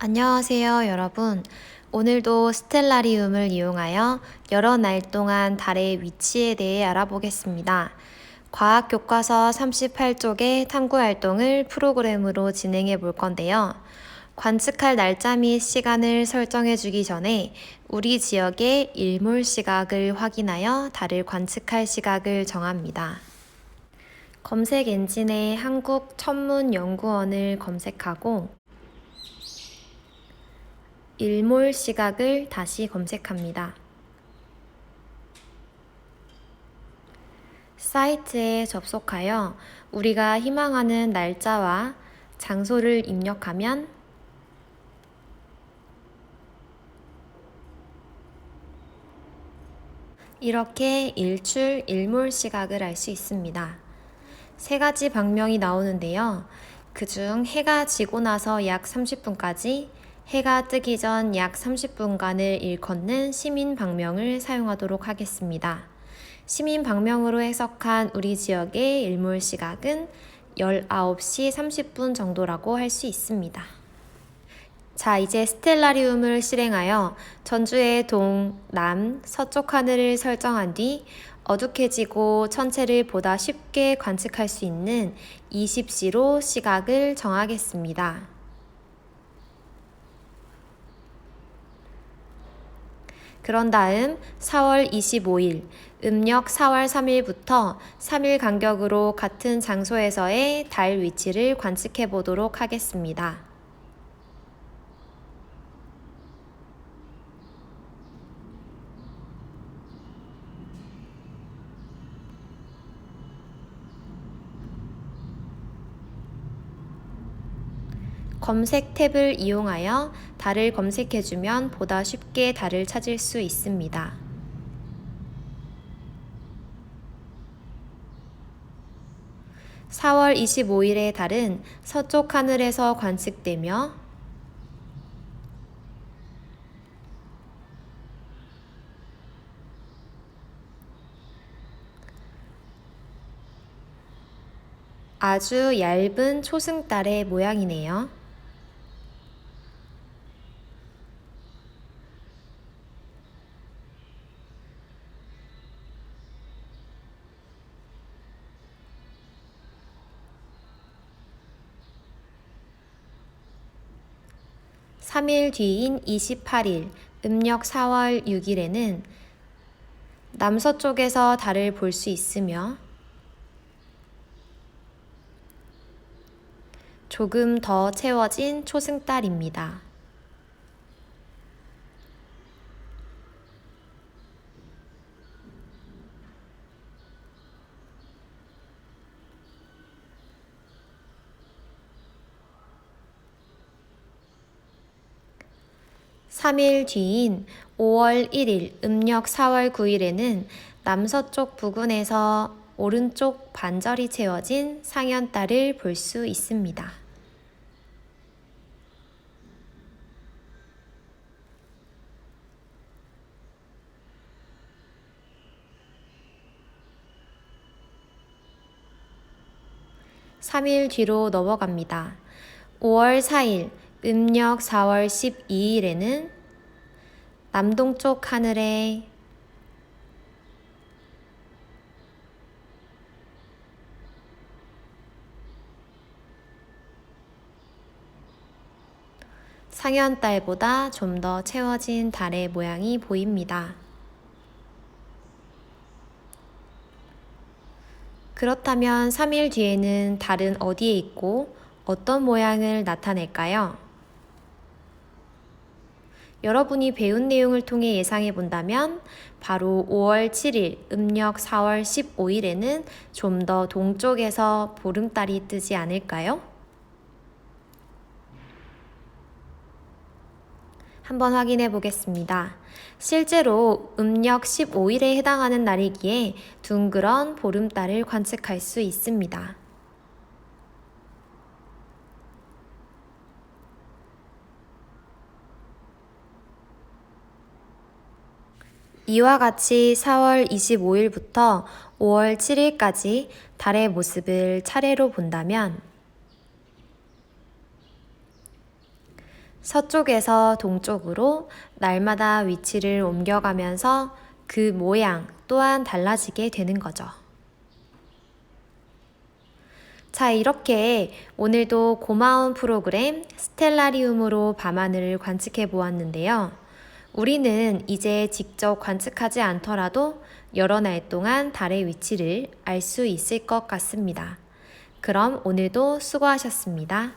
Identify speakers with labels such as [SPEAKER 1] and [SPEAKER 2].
[SPEAKER 1] 안녕하세요, 여러분. 오늘도 스텔라리움을 이용하여 여러 날 동안 달의 위치에 대해 알아보겠습니다. 과학 교과서 38쪽의 탐구 활동을 프로그램으로 진행해 볼 건데요. 관측할 날짜 및 시간을 설정해 주기 전에 우리 지역의 일몰 시각을 확인하여 달을 관측할 시각을 정합니다. 검색 엔진에 한국천문연구원을 검색하고 일몰 시각을 다시 검색합니다. 사이트에 접속하여 우리가 희망하는 날짜와 장소를 입력하면 이렇게 일출 일몰 시각을 알 수 있습니다. 세 가지 방명이 나오는데요. 그중 해가 지고 나서 약 30분까지 해가 뜨기 전 약 30분간을 일컫는 시민 방명을 사용하도록 하겠습니다. 시민 방명으로 해석한 우리 지역의 일몰 시각은 19시 30분 정도라고 할 수 있습니다. 자, 이제 스텔라리움을 실행하여 전주의 동, 남, 서쪽 하늘을 설정한 뒤 어둑해지고 천체를 보다 쉽게 관측할 수 있는 20시로 시각을 정하겠습니다. 그런 다음 4월 25일, 음력 4월 3일부터 3일 간격으로 같은 장소에서의 달 위치를 관측해 보도록 하겠습니다. 검색 탭을 이용하여 달을 검색해주면 보다 쉽게 달을 찾을 수 있습니다. (4월 25일의) 달은 서쪽 하늘에서 관측되며 아주 얇은 초승달의 모양이네요. 3일 뒤인 28일, 음력 4월 6일에는 남서쪽에서 달을 볼 수 있으며 조금 더 채워진 초승달입니다. 3일 뒤인 5월 1일 음력 4월 9일에는 남서쪽 부근에서 오른쪽 반절이 채워진 상현달을 볼 수 있습니다. (3일) 뒤로 넘어갑니다. (5월 4일) 음력 4월 12일에는 남동쪽 하늘에 상현달보다 좀 더 채워진 달의 모양이 보입니다. 그렇다면 3일 뒤에는 달은 어디에 있고 어떤 모양을 나타낼까요? 여러분이 배운 내용을 통해 예상해 본다면 바로 5월 7일, 음력 4월 15일에는 좀 더 동쪽에서 보름달이 뜨지 않을까요? 한번 확인해 보겠습니다. 실제로 음력 15일에 해당하는 날이기에 둥그런 보름달을 관측할 수 있습니다. 이와 같이 4월 25일부터 5월 7일까지 달의 모습을 차례로 본다면 서쪽에서 동쪽으로 날마다 위치를 옮겨가면서 그 모양 또한 달라지게 되는 거죠. 자, 이렇게 오늘도 고마운 프로그램 스텔라리움으로 밤하늘을 관측해 보았는데요. 우리는 이제 직접 관측하지 않더라도 여러 날 동안 달의 위치를 알 수 있을 것 같습니다. 그럼 오늘도 수고하셨습니다.